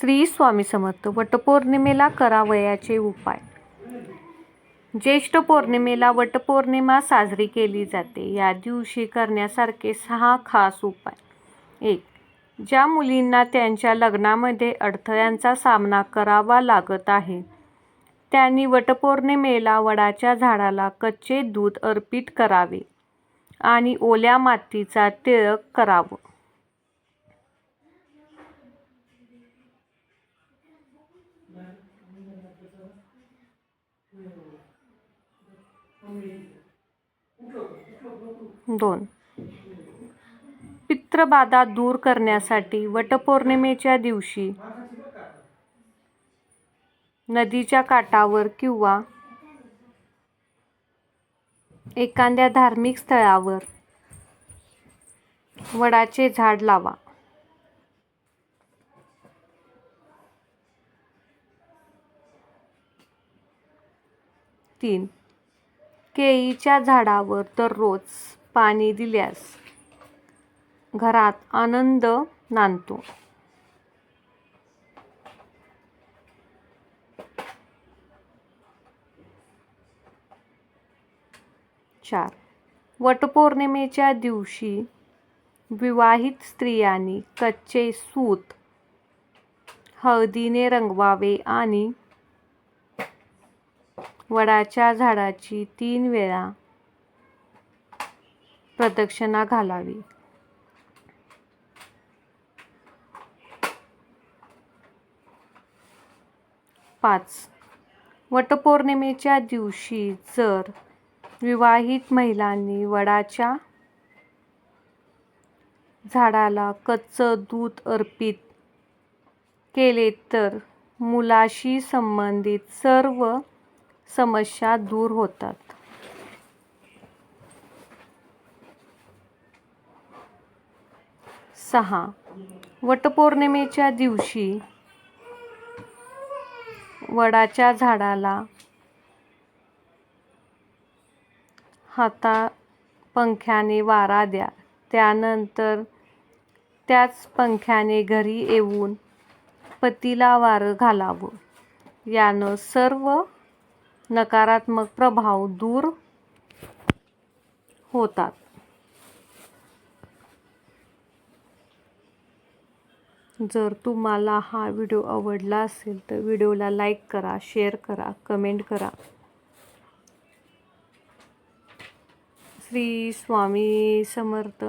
श्री स्वामी समर्थ वटपौर्णिमेला करावयाचे उपाय. ज्येष्ठ पौर्णिमेला वटपौर्णिमा साजरी केली जाते. या दिवशी करण्यासारखे सहा खास उपाय. एक ज्या मुलींना त्यांच्या लग्नामध्ये अडथळ्यांचा सामना करावा लागत आहे त्यांनी वटपौर्णिमेला वडाच्या झाडाला कच्चे दूध अर्पित करावे आणि ओल्या मातीचा तिळक करावं. दोन. पित्रबाधा दूर करण्यासाठी वटपौर्णिमेच्या दिवशी नदीच्या काठावर किंवा एखाद्या धार्मिक स्थळावर वडाचे झाड लावा. तीन. केळीच्या झाडावर दररोज पाणी दिल्यास घरात आनंद नांदतो. चार. वटपौर्णिमेच्या दिवशी विवाहित स्त्रियांनी कच्चे सूत हळदीने रंगवावे आणि वडाच्या झाडाची तीन वेळा प्रदक्षिणा घालावी. पाच. वटपौर्णिमेच्या दिवशी जर विवाहित महिलांनी वडाच्या झाडाला कच्चं दूध अर्पित केले तर मुलाशी संबंधित सर्व समस्या दूर होतात. सहा. वटपौर्णिमेच्या दिवशी वडाच्या झाडाला हाता पंख्याने वारा द्या. त्यानंतर त्याच पंख्याने घरी येऊन पतीला वारं घालावं. यानं सर्व नकारात्मक प्रभाव दूर होतात. जर तुम्हाला हा व्हिडिओ आवडला असेल तर व्हिडिओला लाईक करा शेअर करा कमेंट करा. श्री स्वामी समर्थ.